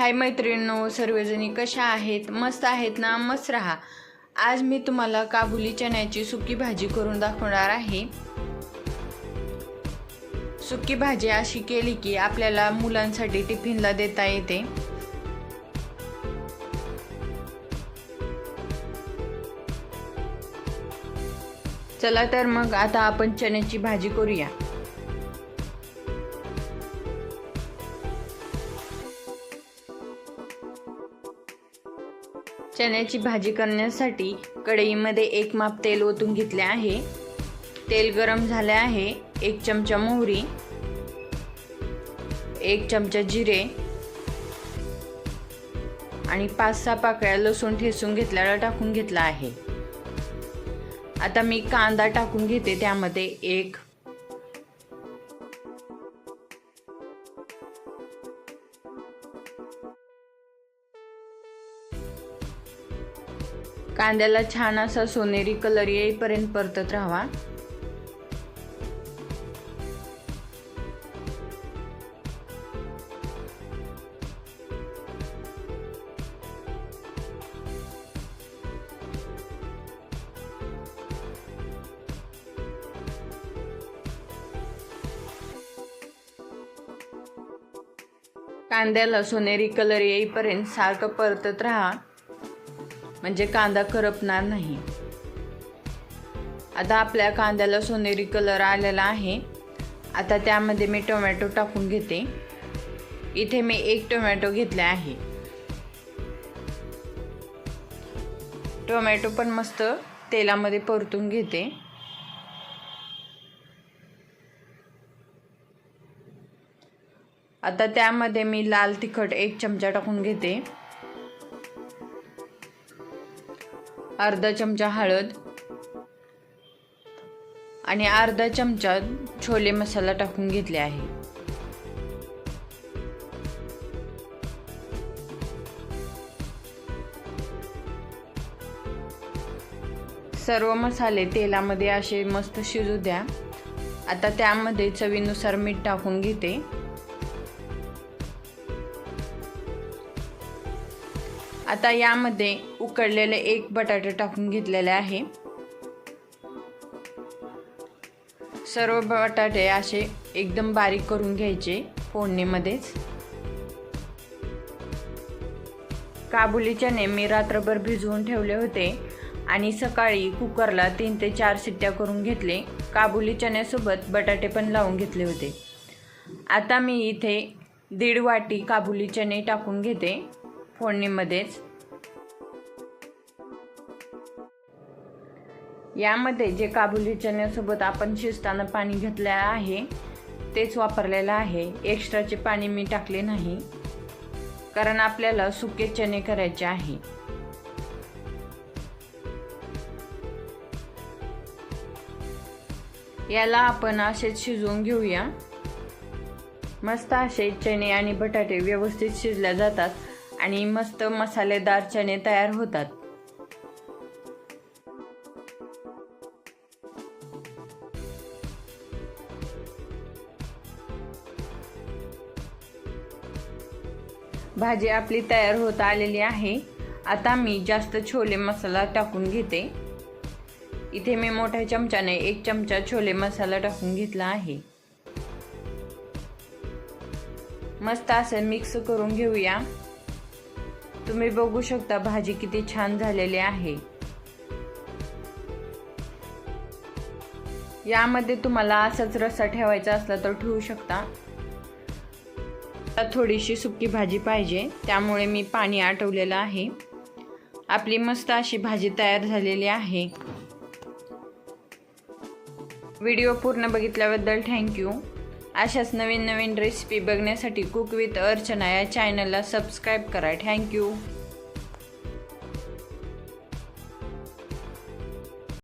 हाय मैत्रिणींनो सर्वजणी कशा आहेत? मस्त आहेत ना? मस्त राहा. आज मी तुम्हाला काबुली चण्याची सुकी भाजी करून दाखवणार आहे. सुकी भाजी अशी केली की आपल्याला मुलांसाठी टिफिनला देता येते. चला तर मग आता आपण चण्याची भाजी करूया. चण्याची भाजी करण्यासाठी कढईमध्ये एक माप तेल ओतून घेतले आहे. तेल गरम झाले आहे. एक चमचा मोहरी एक चमचा जिरे आणि पाच सहा पाकळ्या लसूण ठेसून घेतल्याला टाकून घेतला आहे. आता मी कांदा टाकून घेते. त्यामध्ये एक कांद्याला छान असा सोनेरी कलर येईपर्यंत परतत राहावा. कांद्याला सोनेरी कलर येईपर्यंत सारखं परतत राहा. म्हणजे कांदा करपणार नाही. आता आपल्या कांद्याला सोनेरी कलर आलेला आहे. आता त्यामध्ये मी टोमॅटो टाकून घेते. इथे मी एक टोमॅटो घेतले आहे. टोमॅटो पण मस्त तेलामध्ये परतून घेते. आता त्यामध्ये मी लाल तिखट एक चमचा टाकून घेते. अर्धा चमचा हळद आणि अर्धा चमचा छोले मसाला टाकून घेतले आहे. सर्व मसाले तेलामध्ये असे मस्त शिजू द्या. आता त्यामध्ये चवीनुसार मीठ टाकून घेते. आता यामध्ये उकडलेले एक बटाटे टाकून घेतलेले आहे. सर्व बटाटे असे एकदम बारीक करून घ्यायचे फोडणीमध्येच. काबुली चणे मी रात्रभर भिजवून ठेवले होते आणि सकाळी कुकरला तीन ते चार सिट्ट्या करून घेतले. काबुली चण्यासोबत बटाटे पण लावून घेतले होते. आता मी इथे दीड वाटी काबुली चणे टाकून घेते. फोडणीमध्येच. यामध्ये जे काबुली चण्यासोबत आपण शिजताना पाणी घेतले आहे तेच वापरलेलं आहे. एक्स्ट्राचे पाणी मी टाकले नाही कारण आपल्याला सुके चणे करायचे आहे. याला आपण असेच शिजवून घेऊया. मस्त असे चणे आणि बटाटे व्यवस्थित शिजल्या जातात. आणि मस्त मसालेदार चणे तयार होतात. भाजी आपली तयार होत आलेली आहे. आता मी जास्त छोले मसाला टाकून घेते. इथे मी मोठ्या चमच्याने एक चमचा छोले मसाला टाकून घेतला आहे. मस्त असं मिक्स करून घेऊया. तुम्ही बघू शकता भाजी किती छान झालेली आहे. यामध्ये तुम्हाला असाच रस्सा ठेवायचा असला तर ठेवू शकता. थोडीशी सुकी भाजी पाहिजे त्यामुळे मी पाणी आटवलेलं आहे. आपली मस्त अशी भाजी तयार झालेली आहे. व्हिडिओ पूर्ण बघितल्याबद्दल थँक्यू. अशाच नवीन नवीन रेसिपी बघण्यासाठी कुक विथ अर्चना या चॅनलला सबस्क्राईब करा. थँक्यू